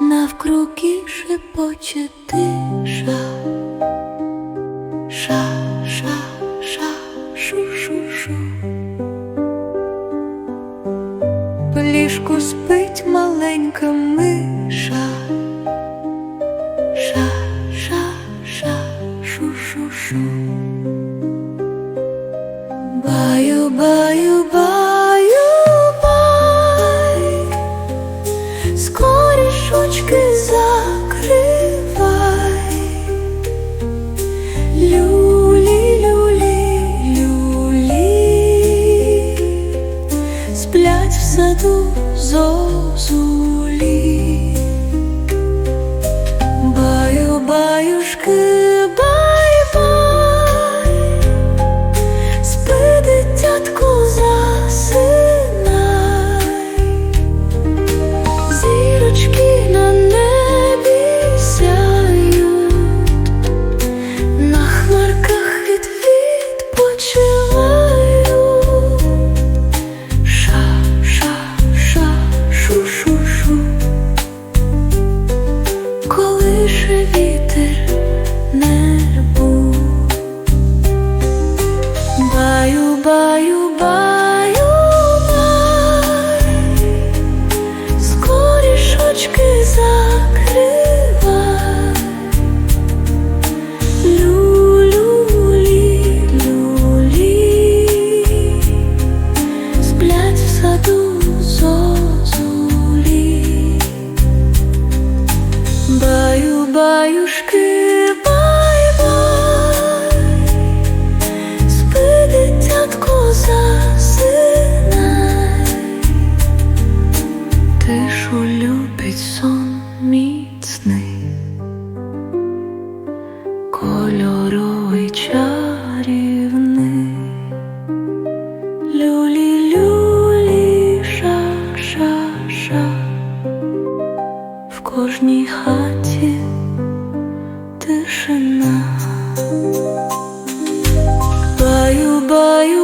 Навкруги шепоче тиша Баю, баю, баю, бай Скоріш очки закривай Люлі, люлі, люлі Сплять в саду зозулі Тишу любить сон міцний, кольоровий чарівний, люлі, люлі, ша, ша, ша, в кожній хаті тишина. Баю, баю,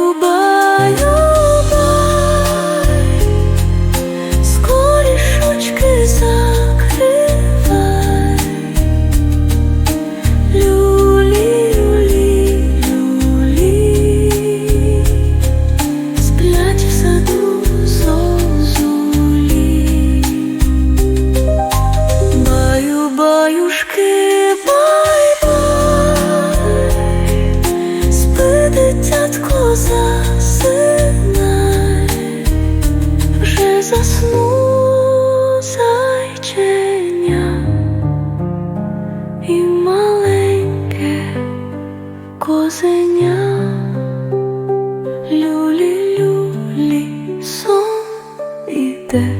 засну зайченя і маленьке козеня, люлі, люлі, сон іде,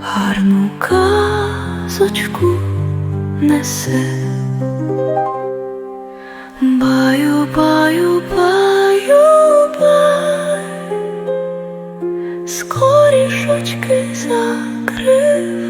гарну казочку несе. скорі шучки закрив.